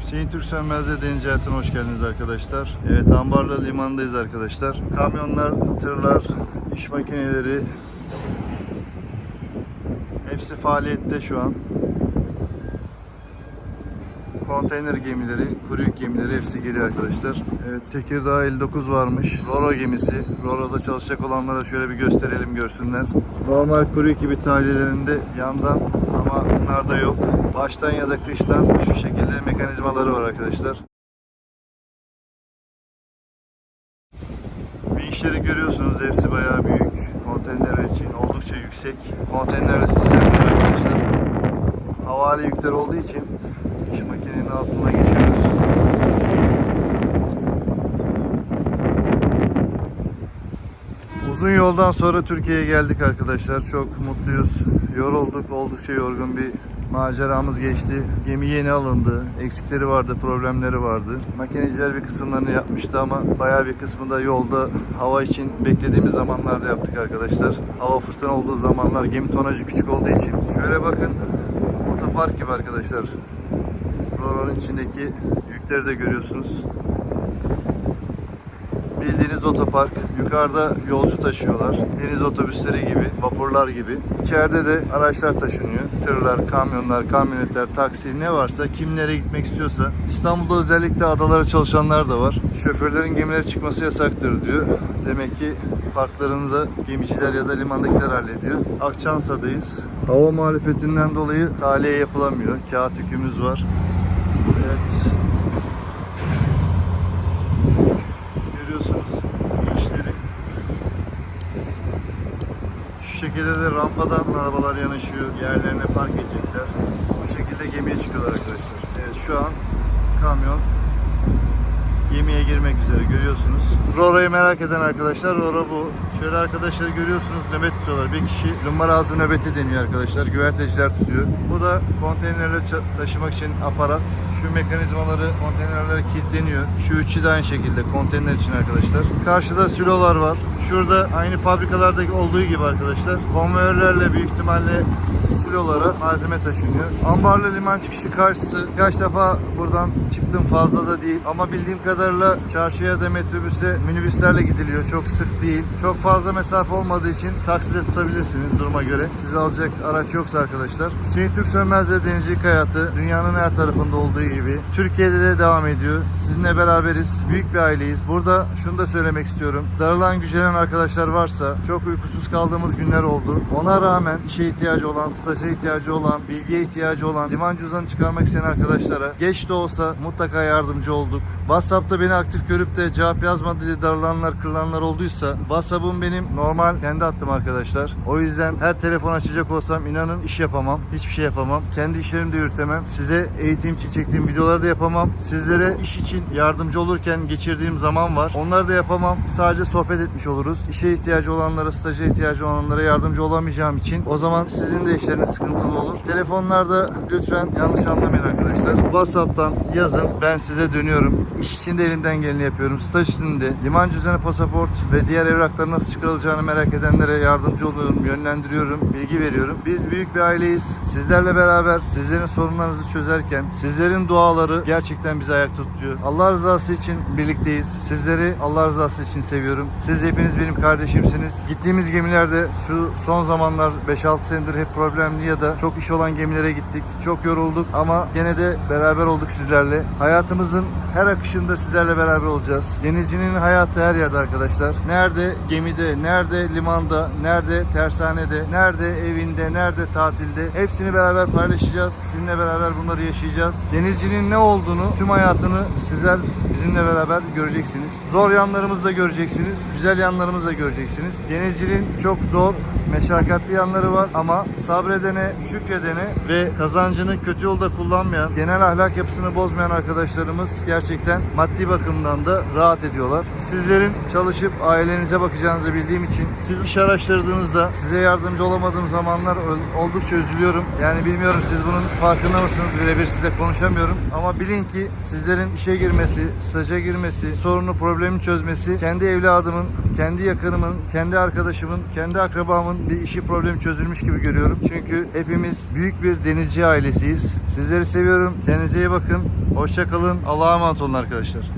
Hüseyin Türk Sönmez'le Deniz Hayatı'na hoş geldiniz arkadaşlar. Evet Ambarlı Limanı'ndayız arkadaşlar. Kamyonlar, tırlar, iş makineleri hepsi faaliyette şu an. Konteyner gemileri, kuru yük gemileri hepsi geliyor arkadaşlar. Evet Tekirdağ 59 varmış. Roro gemisi. Roro'da çalışacak olanlara şöyle bir gösterelim görsünler. Normal kuru yük gibi tahliyelerinde yandan ama bunlarda yok. Baştan ya da kıştan şu şekilde mekanizmaları var arkadaşlar. Vinçleri görüyorsunuz hepsi bayağı büyük. Konteyner için oldukça yüksek. Konteyner sistemleri arkadaşlar. Havale yükler olduğu için iş makinenin altına geçiyoruz. Uzun yoldan sonra Türkiye'ye geldik arkadaşlar. Çok mutluyuz. Yorulduk. Oldukça yorgun bir maceramız geçti. Gemi yeni alındı. Eksikleri vardı, problemleri vardı. Makineciler bir kısımlarını yapmıştı ama bayağı bir kısmı da yolda hava için beklediğimiz zamanlarda yaptık arkadaşlar. Hava fırtına olduğu zamanlar gemi tonajı küçük olduğu için. Şöyle bakın. Otopark gibi arkadaşlar. Roro'nun içindeki yükleri de görüyorsunuz. Bildiğiniz otopark. Yukarıda yolcu taşıyorlar. Deniz otobüsleri gibi, vapurlar gibi. İçeride de araçlar taşınıyor. Tırlar, kamyonlar, kamyonetler, taksi ne varsa kim nereye gitmek istiyorsa. İstanbul'da özellikle adalara çalışanlar da var. Şoförlerin gemileri çıkması yasaktır diyor. Demek ki parklarını da gemiciler ya da limandakiler hallediyor. Akçansa'dayız. Hava muhalefetinden dolayı tahliye yapılamıyor. Kağıt yükümüz var. Evet. Görüyorsunuz işleri. Şu şekilde de rampadan arabalar yanaşıyor. Yerlerine park edecekler. Bu şekilde gemiye çıkıyorlar arkadaşlar. Evet şu an kamyon gemiye girmek üzere görüyorsunuz. Roro'yu merak eden arkadaşlar Roro bu. Şöyle arkadaşlar görüyorsunuz nöbet tutuyorlar. Bir kişi lumbar ağzı nöbeti deniyor arkadaşlar. Güverteciler tutuyor. Bu da konteynerleri taşımak için aparat. Şu mekanizmaları konteynerlere kilitleniyor. Şu üçü de aynı şekilde konteyner için arkadaşlar. Karşıda silolar var. Şurada aynı fabrikalardaki olduğu gibi arkadaşlar. Konveyörlerle büyük ihtimalle silolara malzeme taşınıyor. Ambarlı liman çıkışı karşısı. Kaç defa buradan çıktım fazla da değil. Ama bildiğim kadarıyla çarşıya da metrobüse minibüslerle gidiliyor. Çok sık değil. Çok fazla mesafe olmadığı için takside tutabilirsiniz duruma göre. Sizi alacak araç yoksa arkadaşlar. Hüseyin Türk Sönmez'le denizcilik hayatı dünyanın her tarafında olduğu gibi Türkiye'de de devam ediyor. Sizinle beraberiz. Büyük bir aileyiz. Burada şunu da söylemek istiyorum. Darılan gücelen arkadaşlar varsa çok uykusuz kaldığımız günler oldu. Ona rağmen işe ihtiyacı olan, staja ihtiyacı olan, bilgiye ihtiyacı olan, liman cüzdanı çıkarmak isteyen arkadaşlara geç de olsa mutlaka yardımcı olduk. WhatsApp'ta beni aktif görüp de cevap yazmadı diye darılanlar, kırılanlar olduysa WhatsApp'ım benim normal kendi hattım arkadaşlar. O yüzden her telefon açacak olsam inanın iş yapamam. Hiçbir şey yapamam. Kendi işlerimi de yürütemem. Size eğitim için çektiğim videoları da yapamam. Sizlere iş için yardımcı olurken geçirdiğim zaman var. Onları da yapamam. Sadece sohbet etmiş oluruz. İşe ihtiyacı olanlara, staja ihtiyacı olanlara yardımcı olamayacağım için o zaman sizin de işleriniz sıkıntılı olur. Telefonlarda lütfen yanlış anlamayın arkadaşlar. WhatsApp'tan yazın. Ben size dönüyorum. İş için de elimden geleni yapıyorum. Staj için de liman cüzdanı, pasaport ve diğer evrakların nasıl çıkarılacağını merak edenlere yardımcı oluyorum, yönlendiriyorum, bilgi veriyorum. Biz büyük bir aileyiz. Sizlerle beraber sizlerin sorunlarınızı çözerken sizlerin duaları gerçekten bizi ayakta tutuyor. Allah rızası için birlikteyiz. Sizleri Allah rızası için seviyorum. Siz hepiniz benim kardeşimsiniz. Gittiğimiz gemilerde şu son zamanlar 5-6 senedir hep problemli ya da çok iş olan gemilere gittik. Çok yorulduk ama gene de beraber olduk sizlerle. Hayatımızın her akışında sizlerle beraber olacağız. Denizcinin hayatı her yerde arkadaşlar. Nerede gemide, nerede limanda, nerede tersanede, nerede evinde, nerede tatilde hepsini beraber paylaşacağız. Sizinle beraber bunları yaşayacağız. Denizcinin ne olduğunu, tüm hayatını sizler bizimle beraber göreceksiniz. Zor yanlarımızı da göreceksiniz. Güzel yanlarımızı da göreceksiniz. Denizciliğin çok zor, meşakkatli yanları var ama sabredene, şükredene ve kazancını kötü yolda kullanmayan, genel ahlak yapısını bozmayan arkadaşlarımız gerçekten maddi bakımdan da rahat ediyorlar. Sizlerin çalışıp ailenize bakacağınızı bildiğim için siz iş araştırdığınızda size yardımcı olamadığım zamanlar ol- oldukça üzülüyorum. Yani bilmiyorum siz bunun farkında mısınız? Birebir sizle konuşamıyorum. Ama bilin ki sizlerin işe girmesi, staja girmesi, sorunu problemi çözmesi kendi evladımın, kendi yakınımın, kendi arkadaşımın, kendi akrabamın bir işi problemi çözülmüş gibi görüyorum. Çünkü hepimiz büyük bir denizci ailesiyiz. Sizleri seviyorum. Kendinize iyi bakın. Hoşça kalın. Allah'a emanet olun arkadaşlar.